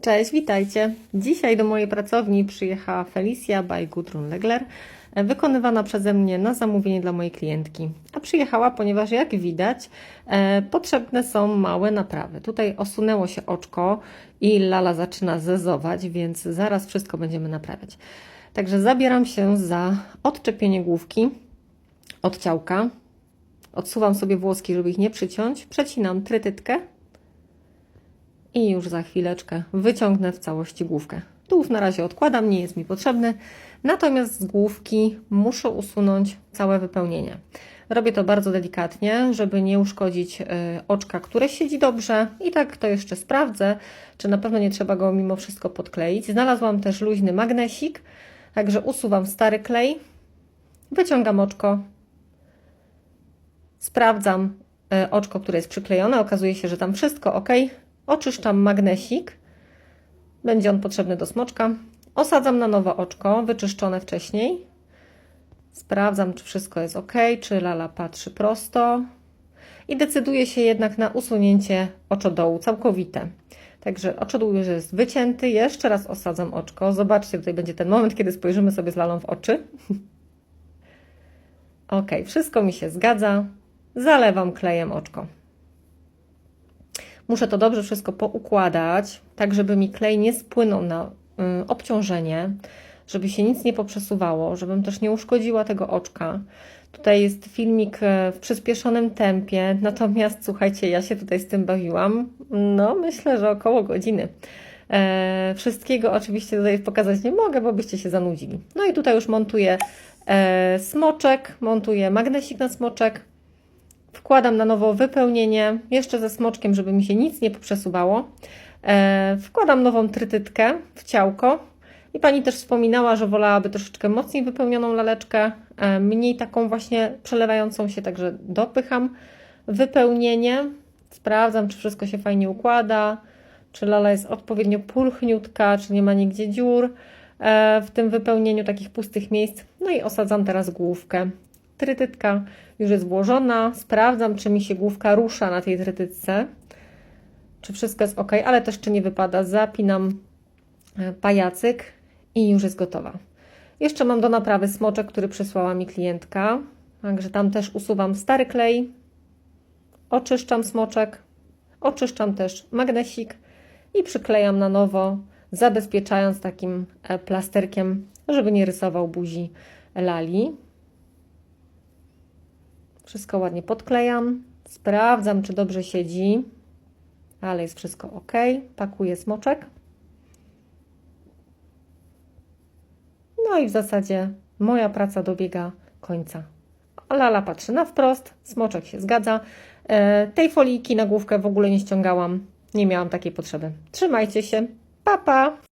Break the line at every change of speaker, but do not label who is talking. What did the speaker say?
Cześć, witajcie. Dzisiaj do mojej pracowni przyjechała Felicia by Gudrun Legler, wykonywana przeze mnie na zamówienie dla mojej klientki. A przyjechała, ponieważ jak widać, e, potrzebne są małe naprawy. Tutaj osunęło się oczko i lala zaczyna zezować, więc zaraz wszystko będziemy naprawiać. Także zabieram się za odczepienie główki od ciałka. Odsuwam sobie włoski, żeby ich nie przyciąć. Przecinam trytytkę i już za chwileczkę wyciągnę w całości główkę. Tułów na razie odkładam, nie jest mi potrzebny, natomiast z główki muszę usunąć całe wypełnienie. Robię to bardzo delikatnie, żeby nie uszkodzić y, oczka, które siedzi dobrze i tak to jeszcze sprawdzę, czy na pewno nie trzeba go mimo wszystko podkleić. Znalazłam też luźny magnesik, także usuwam stary klej, wyciągam oczko, sprawdzam y, oczko, które jest przyklejone, okazuje się, że tam wszystko ok. Oczyszczam magnesik, będzie on potrzebny do smoczka. Osadzam na nowo oczko, wyczyszczone wcześniej. Sprawdzam, czy wszystko jest ok, czy lala patrzy prosto. I decyduję się jednak na usunięcie oczodołu całkowite. Także oczodół już jest wycięty. Jeszcze raz osadzam oczko. Zobaczcie, tutaj będzie ten moment, kiedy spojrzymy sobie z lalą w oczy. ok, wszystko mi się zgadza. Zalewam klejem oczko. Muszę to dobrze wszystko poukładać, tak żeby mi klej nie spłynął na y, obciążenie, żeby się nic nie poprzesuwało, żebym też nie uszkodziła tego oczka. Tutaj jest filmik e, w przyspieszonym tempie, natomiast słuchajcie, ja się tutaj z tym bawiłam, no myślę, że około godziny. E, wszystkiego oczywiście tutaj pokazać nie mogę, bo byście się zanudzili. No i tutaj już montuję e, smoczek, montuję magnesik na smoczek, Wkładam na nowo wypełnienie, jeszcze ze smoczkiem, żeby mi się nic nie przesuwało. E, wkładam nową trytytkę w ciałko. I pani też wspominała, że wolałaby troszeczkę mocniej wypełnioną laleczkę, e, mniej taką właśnie przelewającą się, także dopycham wypełnienie. Sprawdzam, czy wszystko się fajnie układa, czy lala jest odpowiednio pulchniutka, czy nie ma nigdzie dziur e, w tym wypełnieniu takich pustych miejsc. No i osadzam teraz główkę. Trytytka już jest włożona. Sprawdzam, czy mi się główka rusza na tej trytytce. Czy wszystko jest ok, ale też czy nie wypada. Zapinam e, pajacyk i już jest gotowa. Jeszcze mam do naprawy smoczek, który przysłała mi klientka. Także tam też usuwam stary klej. Oczyszczam smoczek. Oczyszczam też magnesik i przyklejam na nowo, zabezpieczając takim e, plasterkiem, żeby nie rysował buzi lali. Wszystko ładnie podklejam, sprawdzam, czy dobrze siedzi, ale jest wszystko ok. Pakuję smoczek. No i w zasadzie moja praca dobiega końca. Lala patrzy na wprost, smoczek się zgadza. E, tej foliki na główkę w ogóle nie ściągałam, nie miałam takiej potrzeby. Trzymajcie się, pa pa!